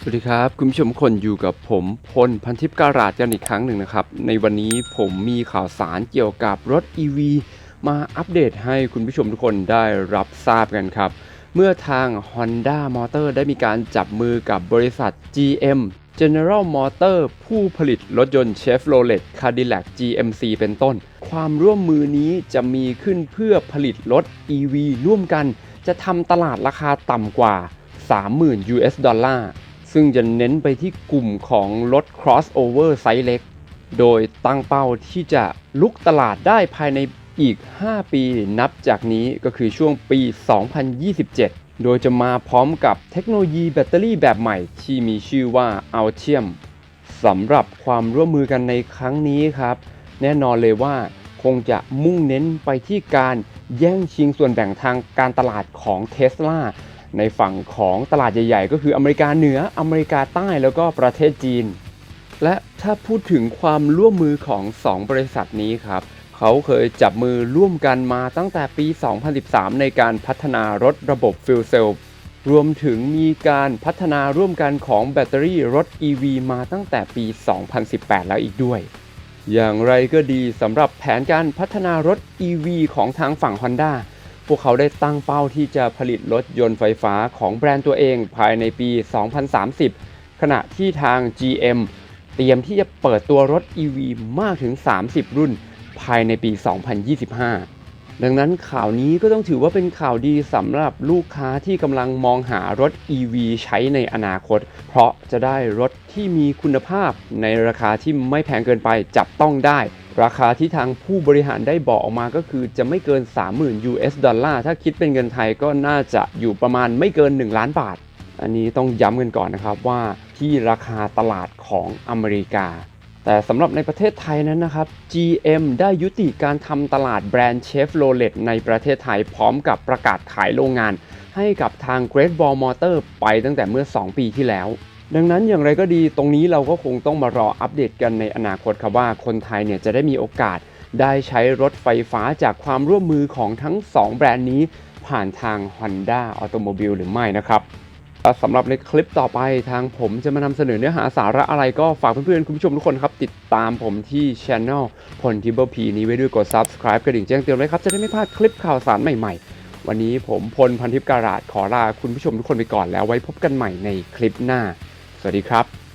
สวัสดีครับคุณผู้ชมทุกคนอยู่กับผมพลพันทิพย์การาดกันอีกครั้งหนึ่งนะครับ ในวันนี้ผมมีข่าวสารเกี่ยวกับรถ EV มาอัปเดตให้คุณผู้ชมทุกคนได้รับทราบกันครับ เมื่อทาง Honda Motor ได้มีการจับมือกับบริษัท GM General Motor ผู้ผลิตรถยนต์ Chevrolet Cadillac GMC เป็นต้น ความร่วมมือนี้จะมีขึ้นเพื่อผลิตรถ EV ร่วมกัน จะทำตลาดราคาต่ำกว่า 30,000 US ดอลลาร์ ซึ่งจะเน้นไปที่กลุ่มของรถ crossover ไซส์เล็ก โดยตั้งเป้าที่จะลุกตลาดได้ภายในอีก 5 ปีนับจากนี้ก็คือช่วงปี 2027 โดยจะมาพร้อมกับเทคโนโลยีแบตเตอรี่แบบใหม่ที่มีชื่อว่า Altium สำหรับความร่วมมือกันในครั้งนี้ครับ แน่นอนเลยว่าคงจะมุ่งเน้นไปที่การแย่งชิงส่วนแบ่งทางการตลาดของ Tesla ในฝั่งของตลาดใหญ่ ๆ ก็คืออเมริกาเหนืออเมริกาใต้แล้วก็ประเทศจีน และถ้าพูดถึงความร่วมมือของ 2 บริษัทนี้ครับเขาเคยจับมือร่วมกันมาตั้งแต่ปี 2013 ในการพัฒนารถระบบฟิวเซลรวมถึงมีการพัฒนาร่วมกันของแบตเตอรี่รถ EV มาตั้งแต่ปี 2018 แล้วอีกด้วย อย่างไรก็ดีสำหรับแผนการพัฒนารถ EV ของทางฝั่ง Honda พวกเขาได้ตั้งเป้าที่จะผลิตรถยนต์ไฟฟ้าของแบรนด์ตัวเองภายในปี 2030 ขณะที่ทาง GM เตรียมที่จะเปิดตัวรถ EV มากถึง 30 รุ่นภายในปี 2025 ดังนั้นข่าวนี้ก็ต้องถือว่าเป็นข่าวดีสำหรับลูกค้าที่กำลังมองหารถ EV ใช้ในอนาคต เพราะจะได้รถที่มีคุณภาพในราคาที่ไม่แพงเกินไปจับต้องได้ ราคาที่ทางผู้บริหารได้บอกออกมาก็คือจะไม่เกิน 30,000 US ดอลลาร์ถ้าคิดเป็นเงินไทยก็น่าจะอยู่ประมาณไม่เกิน 1 ล้านบาท อันนี้ต้องย้ำกันก่อนนะครับว่าที่ราคาตลาดของอเมริกา แต่สำหรับในประเทศไทยนั้นนะครับ GM ได้ยุติการทำตลาดแบรนด์ Chevrolet ในประเทศไทยพร้อมกับประกาศขายโรงงาน ให้กับทาง Great Wall Motor ไปตั้งแต่เมื่อ 2 ปีที่แล้ว ดังนั้นอย่างไรก็ดีตรงนี้เราก็คงต้องมารออัปเดตกันในอนาคตครับว่าคนไทยเนี่ยจะได้มีโอกาส ได้ใช้รถไฟฟ้าจากความร่วมมือของทั้ง 2 แบรนด์นี้ ผ่านทาง Honda Automobile หรือไม่นะครับ สำหรับในคลิปต่อไปทางผมจะมานำเสนอเนื้อหาสาระอะไรก็ฝากเพื่อนๆ คุณผู้ชมทุกคนครับ ติดตามผมที่ช anel พลทิเบิลพีนี้ไว้ด้วยกด subscribe กระดิ่งแจ้งเตือนไว้ครับ จะได้ไม่พลาดคลิปข่าวสารใหม่ๆ วันนี้ผมพลพันทิพย์การาดขอลาคุณผู้ชมทุกคนไปก่อนแล้วไว้พบกันใหม่ในคลิปหน้า สวัสดีครับ